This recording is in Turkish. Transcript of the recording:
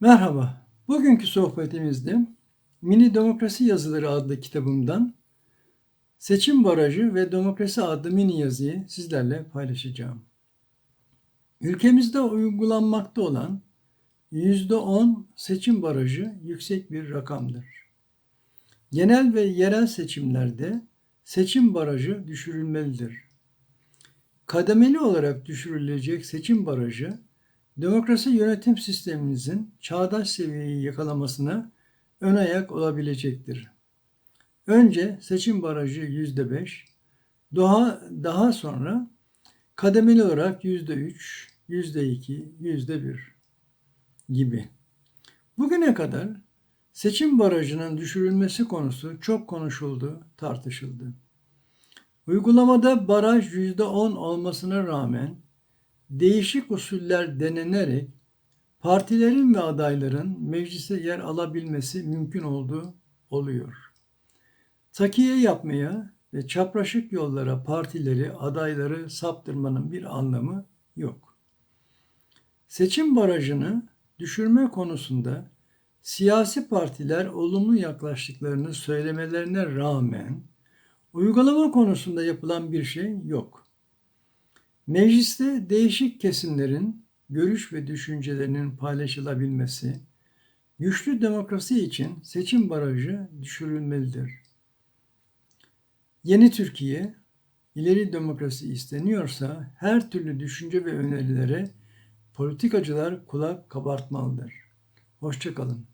Merhaba. Bugünkü sohbetimizde Mini Demokrasi Yazıları adlı kitabımdan Seçim Barajı ve Demokrasi adlı mini yazıyı sizlerle paylaşacağım. Ülkemizde uygulanmakta olan %10 seçim barajı yüksek bir rakamdır. Genel ve yerel seçimlerde seçim barajı düşürülmelidir. Kademeli olarak düşürülecek seçim barajı demokrasi yönetim sistemimizin çağdaş seviyeyi yakalamasına ön ayak olabilecektir. Önce seçim barajı yüzde beş, daha, daha sonra kademeli olarak yüzde üç, yüzde iki, yüzde bir gibi. Bugüne kadar seçim barajının düşürülmesi konusu çok konuşuldu, tartışıldı. Uygulamada baraj yüzde on olmasına rağmen değişik usuller denenerek partilerin ve adayların meclise yer alabilmesi mümkün olduğu oluyor. Takiye yapmaya ve çapraşık yollara partileri, adayları saptırmanın bir anlamı yok. Seçim barajını düşürme konusunda siyasi partiler olumlu yaklaştıklarını söylemelerine rağmen uygulama konusunda yapılan bir şey yok. Mecliste değişik kesimlerin görüş ve düşüncelerinin paylaşılabilmesi, güçlü demokrasi için seçim barajı düşürülmelidir. Yeni Türkiye, ileri demokrasi isteniyorsa her türlü düşünce ve önerilere politikacılar kulak kabartmalıdır. Hoşçakalın.